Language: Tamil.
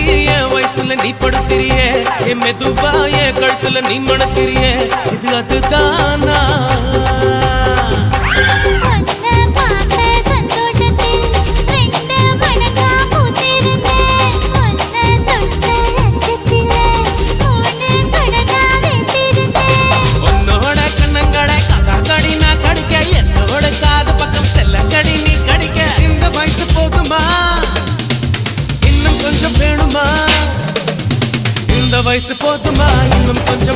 தெரிய வயசுல நீ படுத்திரிய என் மெதுவாய கழுத்துல நீ மணத்திரிய இது அதுதான். వయసు పోతున్నా కొంచెం